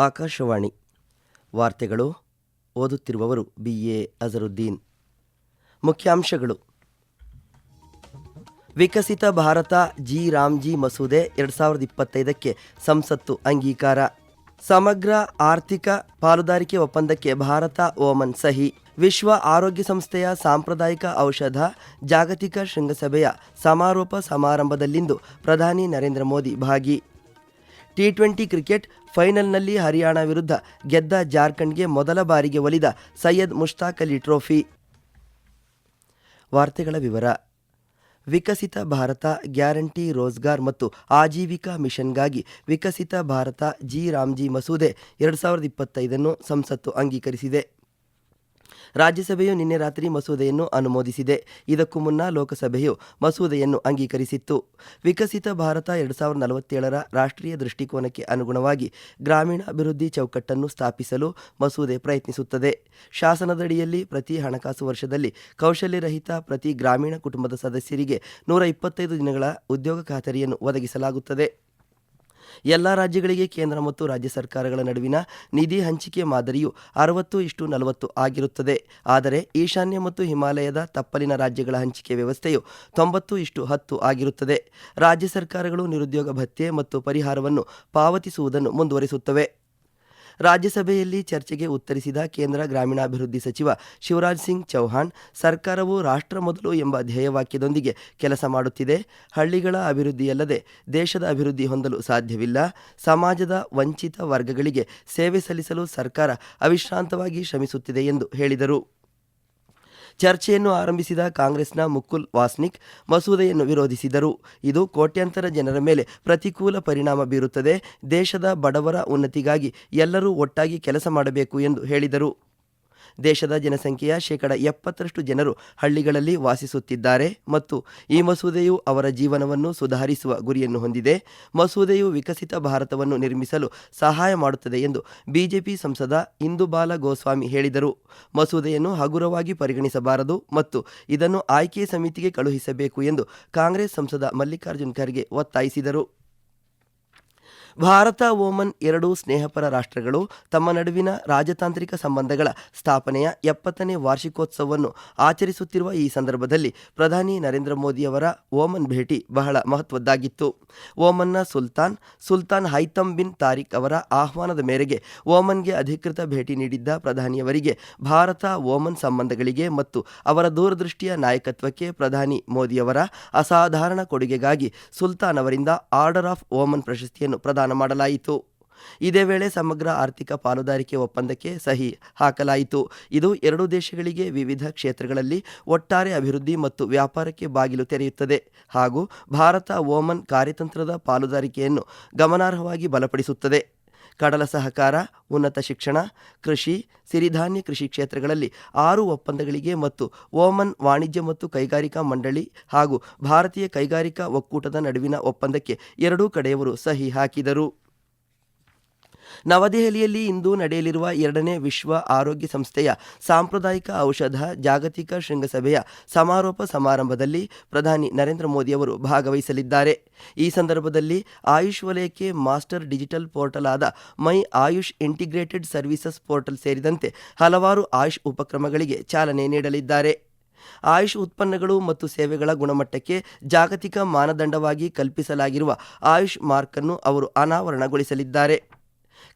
ಆಕಾಶವಾಣಿ. ವಾರ್ತೆಗಳು ಓದುತ್ತಿರುವವರು B. A. Azharuddin. ಮುಖ್ಯಾಂಶಗಳು. ವಿಕಸಿತ ಭಾರತ, ಜಿ. ರಾಮ್ಜಿ ಮಸೂದೆ ಎರಡು ಸಾವಿರದ ಇಪ್ಪತ್ತೈದಕ್ಕೆ ಸಂಸತ್ತು ಅಂಗೀಕಾರ. ಸಮಗ್ರ ಆರ್ಥಿಕ ಪಾಲುದಾರಿಕೆ ಒಪ್ಪಂದಕ್ಕೆ ಭಾರತ ಓಮನ್ ಸಹಿ. ವಿಶ್ವ ಆರೋಗ್ಯ ಸಂಸ್ಥೆಯ ಸಾಂಪ್ರದಾಯಿಕ ಔಷಧ ಜಾಗತಿಕ ಶೃಂಗಸಭೆಯ ಸಮಾರೋಪ ಸಮಾರಂಭದಲ್ಲಿಂದು ಪ್ರಧಾನಿ ನರೇಂದ್ರ ಮೋದಿ ಭಾಗಿ. ಟಿ ಟ್ವೆಂಟಿ ಕ್ರಿಕೆಟ್ ಫೈನಲ್ನಲ್ಲಿ ಹರಿಯಾಣ ವಿರುದ್ಧ ಗೆದ್ದ ಜಾರ್ಖಂಡ್ಗೆ ಮೊದಲ ಬಾರಿಗೆ ಒಲಿದ ಸೈಯದ್ ಮುಷ್ತಾಕ್ ಅಲಿ ಟ್ರೋಫಿ ವಾರ್ತೆಗಳ ವಿವರ. ವಿಕಸಿತ ಭಾರತ ಗ್ಯಾರಂಟಿ ರೋಜ್ಗಾರ್ ಮತ್ತು ಆಜೀವಿಕಾ ಮಿಷನ್ಗಾಗಿ ವಿಕಸಿತ ಭಾರತ ಜಿ ರಾಮ್ಜಿ ಮಸೂದೆ ಎರಡು ಸಾವಿರದ ಇಪ್ಪತ್ತೈದನ್ನು ಸಂಸತ್ತು ಅಂಗೀಕರಿಸಿದೆ. ರಾಜ್ಯಸಭೆಯು ನಿನ್ನೆ ರಾತ್ರಿ ಮಸೂದೆಯನ್ನು ಅನುಮೋದಿಸಿದೆ. ಇದಕ್ಕೂ ಮುನ್ನ ಲೋಕಸಭೆಯು ಮಸೂದೆಯನ್ನು ಅಂಗೀಕರಿಸಿತ್ತು. ವಿಕಸಿತ ಭಾರತ ಎರಡು ಸಾವಿರದ ನಲವತ್ತೇಳರ ರಾಷ್ಟ್ರೀಯ ದೃಷ್ಟಿಕೋನಕ್ಕೆ ಅನುಗುಣವಾಗಿ ಗ್ರಾಮೀಣಾಭಿವೃದ್ಧಿ ಚೌಕಟ್ಟನ್ನು ಸ್ಥಾಪಿಸಲು ಮಸೂದೆ ಪ್ರಯತ್ನಿಸುತ್ತದೆ. ಶಾಸನದಡಿಯಲ್ಲಿ ಪ್ರತಿ ಹಣಕಾಸು ವರ್ಷದಲ್ಲಿ ಕೌಶಲ್ಯರಹಿತ ಪ್ರತಿ ಗ್ರಾಮೀಣ ಕುಟುಂಬದ ಸದಸ್ಯರಿಗೆ ನೂರ ಇಪ್ಪತ್ತೈದು ದಿನಗಳ ಉದ್ಯೋಗ ಖಾತರಿಯನ್ನು ಒದಗಿಸಲಾಗುತ್ತದೆ. ಎಲ್ಲ ರಾಜ್ಯಗಳಿಗೆ ಕೇಂದ್ರ ಮತ್ತು ರಾಜ್ಯ ಸರ್ಕಾರಗಳ ನಡುವಿನ ನಿಧಿ ಹಂಚಿಕೆ ಮಾದರಿಯು ಅರವತ್ತು ಇಷ್ಟು ನಲವತ್ತು ಆಗಿರುತ್ತದೆ. ಆದರೆ ಈಶಾನ್ಯ ಮತ್ತು ಹಿಮಾಲಯದ ತಪ್ಪಲಿನ ರಾಜ್ಯಗಳ ಹಂಚಿಕೆ ವ್ಯವಸ್ಥೆಯು ತೊಂಬತ್ತು ಇಷ್ಟು ಹತ್ತು ಆಗಿರುತ್ತದೆ. ರಾಜ್ಯ ಸರ್ಕಾರಗಳು ನಿರುದ್ಯೋಗ ಭತ್ಯೆ ಮತ್ತು ಪರಿಹಾರವನ್ನು ಪಾವತಿಸುವುದನ್ನು ಮುಂದುವರಿಸುತ್ತವೆ. ರಾಜ್ಯಸಭೆಯಲ್ಲಿ ಚರ್ಚೆಗೆ ಉತ್ತರಿಸಿದ ಕೇಂದ್ರ ಗ್ರಾಮೀಣಾಭಿವೃದ್ಧಿ ಸಚಿವ ಶಿವರಾಜ್ ಸಿಂಗ್ ಚೌಹಾಣ್, ಸರ್ಕಾರವು ರಾಷ್ಟ್ರ ಮೊದಲು ಎಂಬ ಧ್ಯೇಯವಾಕ್ಯದೊಂದಿಗೆ ಕೆಲಸ ಮಾಡುತ್ತಿದೆ. ಹಳ್ಳಿಗಳ ಅಭಿವೃದ್ಧಿಯಲ್ಲದೆ ದೇಶದ ಅಭಿವೃದ್ಧಿ ಹೊಂದಲು ಸಾಧ್ಯವಿಲ್ಲ. ಸಮಾಜದ ವಂಚಿತ ವರ್ಗಗಳಿಗೆ ಸೇವೆ ಸಲ್ಲಿಸಲು ಸರ್ಕಾರ ಅವಿಶ್ರಾಂತವಾಗಿ ಶ್ರಮಿಸುತ್ತಿದೆ ಎಂದು ಹೇಳಿದರು. ಚರ್ಚೆಯನ್ನು ಆರಂಭಿಸಿದ ಕಾಂಗ್ರೆಸ್ನ ಮುಕುಲ್ ವಾಸ್ನಿಕ್ ಮಸೂದೆಯನ್ನು ವಿರೋಧಿಸಿದರು. ಇದು ಕೋಟ್ಯಾಂತರ ಜನರ ಮೇಲೆ ಪ್ರತಿಕೂಲ ಪರಿಣಾಮ ಬೀರುತ್ತದೆ. ದೇಶದ ಬಡವರ ಉನ್ನತಿಗಾಗಿ ಎಲ್ಲರೂ ಒಟ್ಟಾಗಿ ಕೆಲಸ ಮಾಡಬೇಕು ಎಂದು ಹೇಳಿದರು. ದೇಶದ ಜನಸಂಖ್ಯೆಯ ಶೇಕಡ ಎಪ್ಪತ್ತರಷ್ಟು ಜನರು ಹಳ್ಳಿಗಳಲ್ಲಿ ವಾಸಿಸುತ್ತಿದ್ದಾರೆ ಮತ್ತು ಈ ಮಸೂದೆಯು ಅವರ ಜೀವನವನ್ನು ಸುಧಾರಿಸುವ ಗುರಿಯನ್ನು ಹೊಂದಿದೆ. ಮಸೂದೆಯು ವಿಕಸಿತ ಭಾರತವನ್ನು ನಿರ್ಮಿಸಲು ಸಹಾಯ ಮಾಡುತ್ತದೆ ಎಂದು ಬಿಜೆಪಿ ಸಂಸದ ಇಂದುಬಾಲ ಗೋಸ್ವಾಮಿ ಹೇಳಿದರು. ಮಸೂದೆಯನ್ನು ಹಗುರವಾಗಿ ಪರಿಗಣಿಸಬಾರದು ಮತ್ತು ಇದನ್ನು ಆಯ್ಕೆ ಸಮಿತಿಗೆ ಕಳುಹಿಸಬೇಕು ಎಂದು ಕಾಂಗ್ರೆಸ್ ಸಂಸದ ಮಲ್ಲಿಕಾರ್ಜುನ್ ಖರ್ಗೆ ಒತ್ತಾಯಿಸಿದರು. ಭಾರತ ಓಮನ್ ಎರಡೂ ಸ್ನೇಹಪರ ರಾಷ್ಟ್ರಗಳು ತಮ್ಮ ನಡುವಿನ ರಾಜತಾಂತ್ರಿಕ ಸಂಬಂಧಗಳ ಸ್ಥಾಪನೆಯ ಎಪ್ಪತ್ತನೇ ವಾರ್ಷಿಕೋತ್ಸವವನ್ನು ಆಚರಿಸುತ್ತಿರುವ ಈ ಸಂದರ್ಭದಲ್ಲಿ ಪ್ರಧಾನಿ ನರೇಂದ್ರ ಮೋದಿಯವರ ಓಮನ್ ಭೇಟಿ ಬಹಳ ಮಹತ್ವದ್ದಾಗಿತ್ತು. ಓಮನ್ನ Sultan Sultan Haitham bin Tariq ಅವರ ಆಹ್ವಾನದ ಮೇರೆಗೆ ಓಮನ್ಗೆ ಅಧಿಕೃತ ಭೇಟಿ ನೀಡಿದ್ದ ಪ್ರಧಾನಿಯವರಿಗೆ ಭಾರತ ಓಮನ್ ಸಂಬಂಧಗಳಿಗೆ ಮತ್ತು ಅವರ ದೂರದೃಷ್ಟಿಯ ನಾಯಕತ್ವಕ್ಕೆ ಪ್ರಧಾನಿ ಮೋದಿಯವರ ಅಸಾಧಾರಣ ಕೊಡುಗೆಗಾಗಿ ಸುಲ್ತಾನ್ ಅವರಿಂದ ಆರ್ಡರ್ ಆಫ್ ಓಮನ್ ಪ್ರಶಸ್ತಿಯನ್ನು ಪ್ರದಾನ ಮಾಡಲಾಯಿತು. ಇದೇ ವೇಳೆ ಸಮಗ್ರ ಆರ್ಥಿಕ ಪಾಲುದಾರಿಕೆ ಒಪ್ಪಂದಕ್ಕೆ ಸಹಿ ಹಾಕಲಾಯಿತು. ಇದು ಎರಡು ದೇಶಗಳಿಗೆ ವಿವಿಧ ಕ್ಷೇತ್ರಗಳಲ್ಲಿ ಒಟ್ಟಾರೆ ಅಭಿವೃದ್ಧಿ ಮತ್ತು ವ್ಯಾಪಾರಕ್ಕೆ ಬಾಗಿಲು ತೆರೆಯುತ್ತದೆ. ಹಾಗೂ ಭಾರತ ಓಮನ್ ಕಾರ್ಯತಂತ್ರದ ಪಾಲುದಾರಿಕೆಯನ್ನು ಗಮನಾರ್ಹವಾಗಿ ಬಲಪಡಿಸುತ್ತದೆ. ಕಡಲ ಸಹಕಾರ, ಉನ್ನತ ಶಿಕ್ಷಣ, ಕೃಷಿ, ಸಿರಿಧಾನ್ಯ ಕೃಷಿ ಕ್ಷೇತ್ರಗಳಲ್ಲಿ ಆರು ಒಪ್ಪಂದಗಳಿಗೆ ಮತ್ತು ಓಮನ್ ವಾಣಿಜ್ಯ ಮತ್ತು ಕೈಗಾರಿಕಾ ಮಂಡಳಿ ಹಾಗೂ ಭಾರತೀಯ ಕೈಗಾರಿಕಾ ಒಕ್ಕೂಟದ ನಡುವಿನ ಒಪ್ಪಂದಕ್ಕೆ ಎರಡೂ ಕಡೆಯವರು ಸಹಿ ಹಾಕಿದರು. ನವದೆಹಲಿಯಲ್ಲಿ ಇಂದು ನಡೆಯಲಿರುವ ಎರಡನೇ ವಿಶ್ವ ಆರೋಗ್ಯ ಸಂಸ್ಥೆಯ ಸಾಂಪ್ರದಾಯಿಕ ಔಷಧ ಜಾಗತಿಕ ಶೃಂಗಸಭೆಯ ಸಮಾರೋಪ ಸಮಾರಂಭದಲ್ಲಿ ಪ್ರಧಾನಿ ನರೇಂದ್ರ ಮೋದಿ ಅವರು ಭಾಗವಹಿಸಲಿದ್ದಾರೆ. ಈ ಸಂದರ್ಭದಲ್ಲಿ ಆಯುಷ್ ವಲಯಕ್ಕೆ ಮಾಸ್ಟರ್ ಡಿಜಿಟಲ್ ಪೋರ್ಟಲ್ ಆದ my Ayush integrated services portal ಸೇರಿದಂತೆ ಹಲವಾರು ಆಯುಷ್ ಉಪಕ್ರಮಗಳಿಗೆ ಚಾಲನೆ ನೀಡಲಿದ್ದಾರೆ. ಆಯುಷ್ ಉತ್ಪನ್ನಗಳು ಮತ್ತು ಸೇವೆಗಳ ಗುಣಮಟ್ಟಕ್ಕೆ ಜಾಗತಿಕ ಮಾನದಂಡವಾಗಿ ಕಲ್ಪಿಸಲಾಗಿರುವ ಆಯುಷ್ ಮಾರ್ಕ್ ಅನ್ನು ಅವರು ಅನಾವರಣಗೊಳಿಸಲಿದ್ದಾರೆ.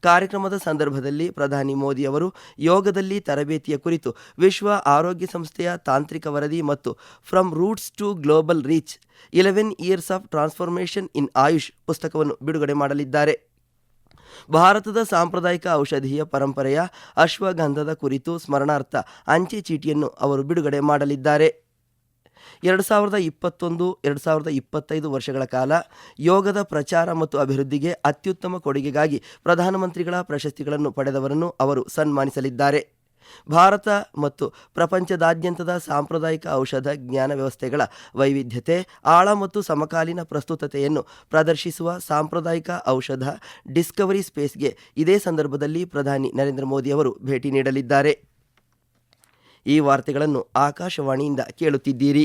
ಕಾರ್ಯಕ್ರಮದ ಸಂದರ್ಭದಲ್ಲಿ ಪ್ರಧಾನಿ ಮೋದಿ ಅವರು ಯೋಗದಲ್ಲಿ ತರಬೇತಿಯ ಕುರಿತು ವಿಶ್ವ ಆರೋಗ್ಯ ಸಂಸ್ಥೆಯ ತಾಂತ್ರಿಕ ವರದಿ ಮತ್ತು from roots to global reach eleven years of transformation in Ayush ಪುಸ್ತಕವನ್ನು ಬಿಡುಗಡೆ ಮಾಡಲಿದ್ದಾರೆ. ಭಾರತದ ಸಾಂಪ್ರದಾಯಿಕ ಔಷಧೀಯ ಪರಂಪರೆಯ ಅಶ್ವಗಂಧದ ಕುರಿತು ಸ್ಮರಣಾರ್ಥ ಅಂಚೆ ಚೀಟಿಯನ್ನು ಅವರು ಬಿಡುಗಡೆ ಮಾಡಲಿದ್ದಾರೆ. ಎರಡು ಸಾವಿರದ ಇಪ್ಪತ್ತೊಂದು, ಎರಡು ಸಾವಿರದ ಇಪ್ಪತ್ತೈದು ವರ್ಷಗಳ ಕಾಲ ಯೋಗದ ಪ್ರಚಾರ ಮತ್ತು ಅಭಿವೃದ್ಧಿಗೆ ಅತ್ಯುತ್ತಮ ಕೊಡುಗೆಗಾಗಿ ಪ್ರಧಾನಮಂತ್ರಿಗಳ ಪ್ರಶಸ್ತಿಗಳನ್ನು ಪಡೆದವರನ್ನು ಅವರು ಸನ್ಮಾನಿಸಲಿದ್ದಾರೆ. ಭಾರತ ಮತ್ತು ಪ್ರಪಂಚದಾದ್ಯಂತದ ಸಾಂಪ್ರದಾಯಿಕ ಔಷಧ ಜ್ಞಾನ ವ್ಯವಸ್ಥೆಗಳ ವೈವಿಧ್ಯತೆ, ಆಳ ಮತ್ತು ಸಮಕಾಲೀನ ಪ್ರಸ್ತುತತೆಯನ್ನು ಪ್ರದರ್ಶಿಸುವ ಸಾಂಪ್ರದಾಯಿಕ ಔಷಧ ಡಿಸ್ಕವರಿ ಸ್ಪೇಸ್ಗೆ ಇದೇ ಸಂದರ್ಭದಲ್ಲಿ ಪ್ರಧಾನಿ ನರೇಂದ್ರ ಮೋದಿ ಅವರು ಭೇಟಿ ನೀಡಲಿದ್ದಾರೆ. ಈ ವಾರ್ತೆಗಳನ್ನು ಆಕಾಶವಾಣಿಯಿಂದ ಕೇಳುತ್ತಿದ್ದೀರಿ.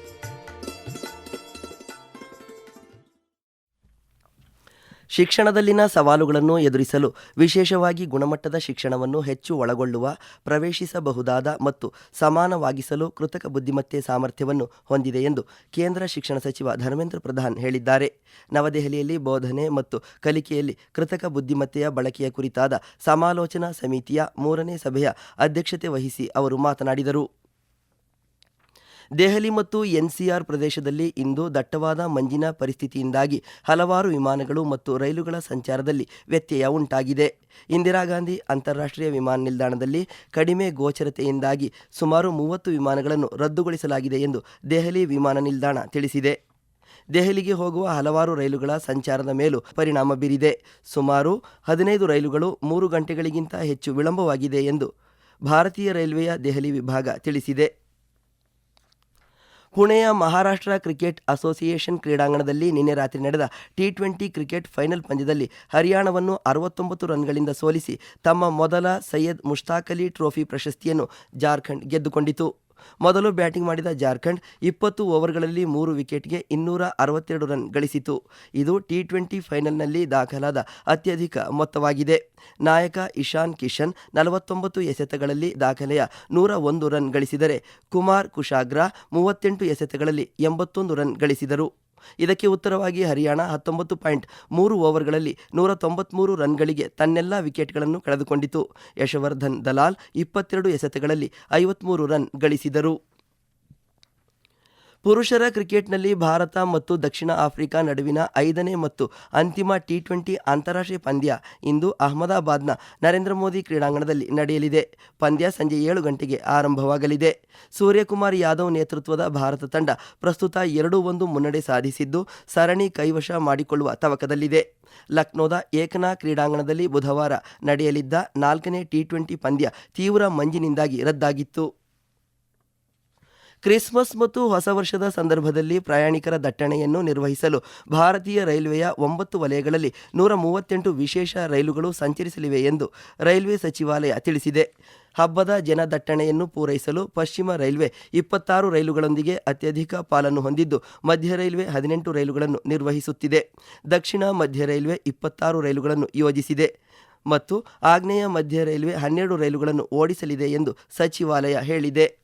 ಶಿಕ್ಷಣದಲ್ಲಿನ ಸವಾಲುಗಳನ್ನು ಎದುರಿಸಲು ವಿಶೇಷವಾಗಿ ಗುಣಮಟ್ಟದ ಶಿಕ್ಷಣವನ್ನು ಹೆಚ್ಚು ಒಳಗೊಳ್ಳುವ, ಪ್ರವೇಶಿಸಬಹುದಾದ ಮತ್ತು ಸಮಾನವಾಗಿಸಲು ಕೃತಕ ಬುದ್ಧಿಮತ್ತೆ ಸಾಮರ್ಥ್ಯವನ್ನು ಹೊಂದಿದೆ ಎಂದು ಕೇಂದ್ರ ಶಿಕ್ಷಣ ಸಚಿವ ಧರ್ಮೇಂದ್ರ ಪ್ರಧಾನ್ ಹೇಳಿದ್ದಾರೆ. ನವದೆಹಲಿಯಲ್ಲಿ ಬೋಧನೆ ಮತ್ತು ಕಲಿಕೆಯಲ್ಲಿ ಕೃತಕ ಬುದ್ಧಿಮತ್ತೆಯ ಬಳಕೆಯ ಕುರಿತಾದ ಸಮಾಲೋಚನಾ ಸಮಿತಿಯ ಮೂರನೇ ಸಭೆಯ ಅಧ್ಯಕ್ಷತೆ ವಹಿಸಿ ಅವರು ಮಾತನಾಡಿದರು. ದೆಹಲಿ ಮತ್ತು ಎನ್ಸಿಆರ್ ಪ್ರದೇಶದಲ್ಲಿ ಇಂದು ದಟ್ಟವಾದ ಮಂಜಿನ ಪರಿಸ್ಥಿತಿಯಿಂದಾಗಿ ಹಲವಾರು ವಿಮಾನಗಳು ಮತ್ತು ರೈಲುಗಳ ಸಂಚಾರದಲ್ಲಿ ವ್ಯತ್ಯಯ ಉಂಟಾಗಿದೆ. ಇಂದಿರಾ ಗಾಂಧಿ ಅಂತಾರಾಷ್ಟ್ರೀಯ ವಿಮಾನ ನಿಲ್ದಾಣದಲ್ಲಿ ಕಡಿಮೆ ಗೋಚರತೆಯಿಂದಾಗಿ ಸುಮಾರು ಮೂವತ್ತು ವಿಮಾನಗಳನ್ನು ರದ್ದುಗೊಳಿಸಲಾಗಿದೆ ಎಂದು ದೆಹಲಿ ವಿಮಾನ ನಿಲ್ದಾಣ ತಿಳಿಸಿದೆ. ದೆಹಲಿಗೆ ಹೋಗುವ ಹಲವಾರು ರೈಲುಗಳ ಸಂಚಾರದ ಮೇಲೂ ಪರಿಣಾಮ ಬೀರಿದೆ. ಸುಮಾರು ಹದಿನೈದು ರೈಲುಗಳು ಮೂರು ಗಂಟೆಗಳಿಗಿಂತ ಹೆಚ್ಚು ವಿಳಂಬವಾಗಿದೆ ಎಂದು ಭಾರತೀಯ ರೈಲ್ವೆಯ ದೆಹಲಿ ವಿಭಾಗ ತಿಳಿಸಿದೆ. ಪುಣೆಯ ಮಹಾರಾಷ್ಟ್ರ ಕ್ರಿಕೆಟ್ ಅಸೋಸಿಯೇಷನ್ ಕ್ರೀಡಾಂಗಣದಲ್ಲಿ ನಿನ್ನೆ ರಾತ್ರಿ ನಡೆದ ಟಿ ಟ್ವೆಂಟಿ ಕ್ರಿಕೆಟ್ ಫೈನಲ್ ಪಂದ್ಯದಲ್ಲಿ ಹರಿಯಾಣವನ್ನು ಅರವತ್ತೊಂಬತ್ತು ರನ್ಗಳಿಂದ ಸೋಲಿಸಿ ತಮ್ಮ ಮೊದಲ ಸೈಯದ್ ಮುಷ್ತಾಕ್ ಅಲಿ ಟ್ರೋಫಿ ಪ್ರಶಸ್ತಿಯನ್ನು ಜಾರ್ಖಂಡ್ ಗೆದ್ದುಕೊಂಡಿತು. ಮೊದಲು ಬ್ಯಾಟಿಂಗ್ ಮಾಡಿದ ಜಾರ್ಖಂಡ್ ಇಪ್ಪತ್ತು ಓವರ್ಗಳಲ್ಲಿ ಮೂರು ವಿಕೆಟ್ಗೆ ಇನ್ನೂರ ಅರವತ್ತೆರಡು ರನ್ ಗಳಿಸಿತು. ಇದು ಟಿ ಟ್ವೆಂಟಿ ಫೈನಲ್ನಲ್ಲಿ ದಾಖಲಾದ ಅತ್ಯಧಿಕ ಮೊತ್ತವಾಗಿದೆ. ನಾಯಕ ಇಶಾನ್ ಕಿಶನ್ ನಲವತ್ತೊಂಬತ್ತು ಎಸೆತಗಳಲ್ಲಿ ದಾಖಲೆಯ ನೂರ ಒಂದು ರನ್ ಗಳಿಸಿದರೆ ಕುಮಾರ್ ಕುಶಾಗ್ರಾ ಮೂವತ್ತೆಂಟು ಎಸೆತಗಳಲ್ಲಿ ಎಂಬತ್ತೊಂದು ರನ್ ಗಳಿಸಿದರು. ಇದಕ್ಕೆ ಉತ್ತರವಾಗಿ ಹರಿಯಾಣ ಹತ್ತೊಂಬತ್ತು ಪಾಯಿಂಟ್ ಮೂರು ಓವರ್ಗಳಲ್ಲಿ ನೂರ ತೊಂಬತ್ಮೂರು ರನ್ಗಳಿಗೆ ತನ್ನೆಲ್ಲ ವಿಕೆಟ್ಗಳನ್ನು ಕಳೆದುಕೊಂಡಿತು. ಯಶವರ್ಧನ್ ದಲಾಲ್ ಇಪ್ಪತ್ತೆರಡು ಎಸೆತಗಳಲ್ಲಿ ಐವತ್ಮೂರು ರನ್ ಗಳಿಸಿದರು. ಪುರುಷರ ಕ್ರಿಕೆಟ್ನಲ್ಲಿ ಭಾರತ ಮತ್ತು ದಕ್ಷಿಣ ಆಫ್ರಿಕಾ ನಡುವಿನ ಐದನೇ ಮತ್ತು ಅಂತಿಮ ಟಿ ಟ್ವೆಂಟಿ ಅಂತಾರಾಷ್ಟ್ರೀಯ ಪಂದ್ಯ ಇಂದು ಅಹಮದಾಬಾದ್ನ ನರೇಂದ್ರ ಮೋದಿ ಕ್ರೀಡಾಂಗಣದಲ್ಲಿ ನಡೆಯಲಿದೆ. ಪಂದ್ಯ ಸಂಜೆ ಏಳು ಗಂಟೆಗೆ ಆರಂಭವಾಗಲಿದೆ. ಸೂರ್ಯಕುಮಾರ್ ಯಾದವ್ ನೇತೃತ್ವದ ಭಾರತ ತಂಡ ಪ್ರಸ್ತುತ ಎರಡು ಒಂದು ಮುನ್ನಡೆ ಸಾಧಿಸಿದ್ದು, ಸರಣಿ ಕೈವಶ ಮಾಡಿಕೊಳ್ಳುವ ತವಕದಲ್ಲಿದೆ. ಲಕ್ನೋದ ಏಕನಾ ಕ್ರೀಡಾಂಗಣದಲ್ಲಿ ಬುಧವಾರ ನಡೆಯಲಿದ್ದ ನಾಲ್ಕನೇ ಟಿ ಟ್ವೆಂಟಿ ಪಂದ್ಯ ತೀವ್ರ ಮಂಜಿನಿಂದಾಗಿ ರದ್ದಾಗಿತ್ತು. ಕ್ರಿಸ್ಮಸ್ ಮತ್ತು ಹೊಸ ವರ್ಷದ ಸಂದರ್ಭದಲ್ಲಿ ಪ್ರಯಾಣಿಕರ ದಟ್ಟಣೆಯನ್ನು ನಿರ್ವಹಿಸಲು ಭಾರತೀಯ ರೈಲ್ವೆಯ ಒಂಬತ್ತು ವಲಯಗಳಲ್ಲಿ ನೂರ ಮೂವತ್ತೆಂಟು ವಿಶೇಷ ರೈಲುಗಳು ಸಂಚರಿಸಲಿವೆ ಎಂದು ರೈಲ್ವೆ ಸಚಿವಾಲಯ ತಿಳಿಸಿದೆ. ಹಬ್ಬದ ಜನದಟ್ಟಣೆಯನ್ನು ಪೂರೈಸಲು ಪಶ್ಚಿಮ ರೈಲ್ವೆ ಇಪ್ಪತ್ತಾರು ರೈಲುಗಳೊಂದಿಗೆ ಅತ್ಯಧಿಕ ಪಾಲನ್ನು ಹೊಂದಿದ್ದು, ಮಧ್ಯ ರೈಲ್ವೆ ಹದಿನೆಂಟು ರೈಲುಗಳನ್ನು ನಿರ್ವಹಿಸುತ್ತಿದೆ. ದಕ್ಷಿಣ ಮಧ್ಯ ರೈಲ್ವೆ ಇಪ್ಪತ್ತಾರು ರೈಲುಗಳನ್ನು ಯೋಜಿಸಿದೆ ಮತ್ತು ಆಗ್ನೇಯ ಮಧ್ಯ ರೈಲ್ವೆ ಹನ್ನೆರಡು ರೈಲುಗಳನ್ನು ಓಡಿಸಲಿದೆ ಎಂದು ಸಚಿವಾಲಯ ಹೇಳಿದೆ.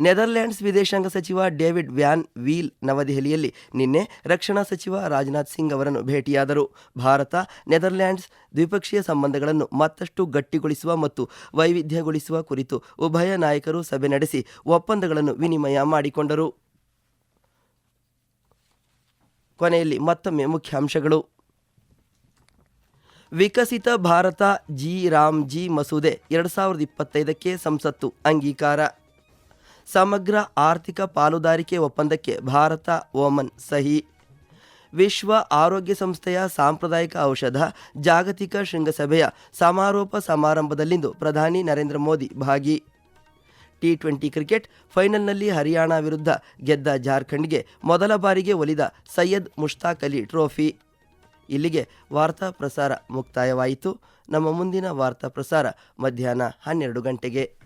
ನೆದರ್ಲ್ಯಾಂಡ್ಸ್ ವಿದೇಶಾಂಗ ಸಚಿವ ಡೇವಿಡ್ ವ್ಯಾನ್ ವೀಲ್ ನವದೆಹಲಿಯಲ್ಲಿ ನಿನ್ನೆ ರಕ್ಷಣಾ ಸಚಿವ ರಾಜನಾಥ್ ಸಿಂಗ್ ಅವರನ್ನು ಭೇಟಿಯಾದರು. ಭಾರತ ನೆದರ್ಲ್ಯಾಂಡ್ಸ್ ದ್ವಿಪಕ್ಷೀಯ ಸಂಬಂಧಗಳನ್ನು ಮತ್ತಷ್ಟು ಗಟ್ಟಿಗೊಳಿಸುವ ಮತ್ತು ವೈವಿಧ್ಯಗೊಳಿಸುವ ಕುರಿತು ಉಭಯ ನಾಯಕರು ಸಭೆ ನಡೆಸಿ ಒಪ್ಪಂದಗಳನ್ನು ವಿನಿಮಯ ಮಾಡಿಕೊಂಡರು. ಕೊನೆಯಲ್ಲಿ ಮತ್ತೊಮ್ಮೆ ಮುಖ್ಯಾಂಶಗಳು. ವಿಕಸಿತ ಭಾರತ, ಜಿ. ರಾಮ್ ಜಿ. ಮಸೂದೆ ಎರಡು ಸಾವಿರದ ಇಪ್ಪತ್ತೈದಕ್ಕೆ ಸಂಸತ್ತು ಅಂಗೀಕಾರ. ಸಮಗ್ರ ಆರ್ಥಿಕ ಪಾಲುದಾರಿಕೆ ಒಪ್ಪಂದಕ್ಕೆ ಭಾರತ ಓಮನ್ ಸಹಿ. ವಿಶ್ವ ಆರೋಗ್ಯ ಸಂಸ್ಥೆಯ ಸಾಂಪ್ರದಾಯಿಕ ಔಷಧ ಜಾಗತಿಕ ಶೃಂಗಸಭೆಯ ಸಮಾರೋಪ ಸಮಾರಂಭದಲ್ಲಿಂದು ಪ್ರಧಾನಿ ನರೇಂದ್ರ ಮೋದಿ ಭಾಗಿ. ಟಿ ಟ್ವೆಂಟಿ ಕ್ರಿಕೆಟ್ ಫೈನಲ್ನಲ್ಲಿ ಹರಿಯಾಣ ವಿರುದ್ಧ ಗೆದ್ದ ಜಾರ್ಖಂಡ್ಗೆ ಮೊದಲ ಬಾರಿಗೆ ಒಲಿದ ಸೈಯದ್ ಮುಷ್ತಾಕ್ ಅಲಿ ಟ್ರೋಫಿ. ಇಲ್ಲಿಗೆ ವಾರ್ತಾ ಪ್ರಸಾರ ಮುಕ್ತಾಯವಾಯಿತು. ನಮ್ಮ ಮುಂದಿನ ವಾರ್ತಾ ಪ್ರಸಾರ ಮಧ್ಯಾಹ್ನ ಹನ್ನೆರಡು ಗಂಟೆಗೆ.